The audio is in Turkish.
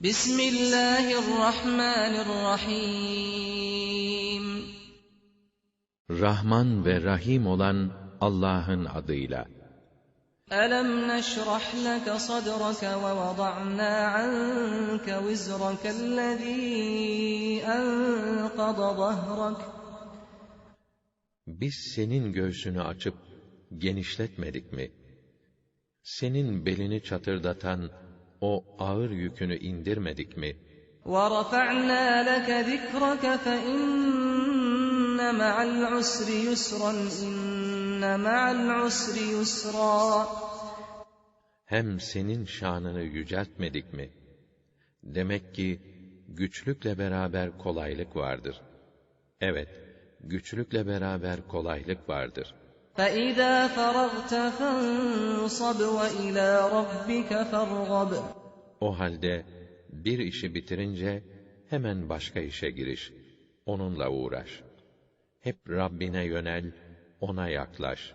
Bismillahirrahmanirrahim. Rahman ve Rahim olan Allah'ın adıyla. Alam neşrah leke sadraka ve vada'na anke vizraka allazî enkada zahrak. Biz senin göğsünü açıp genişletmedik mi? Senin belini çatırdatan o ağır yükünü indirmedik mi? ورفعنا لك ذكرك فإن مع العسر يسرا إن مع العسر يسرا Hem senin şanını yüceltmedik mi? Demek ki güçlükle beraber kolaylık vardır. Evet, güçlükle beraber kolaylık vardır. فإذا فرغت فانصب وإلى ربك فارغب O halde bir işi bitirince hemen başka işe giriş. Onunla uğraş. Hep Rabbine yönel, ona yaklaş.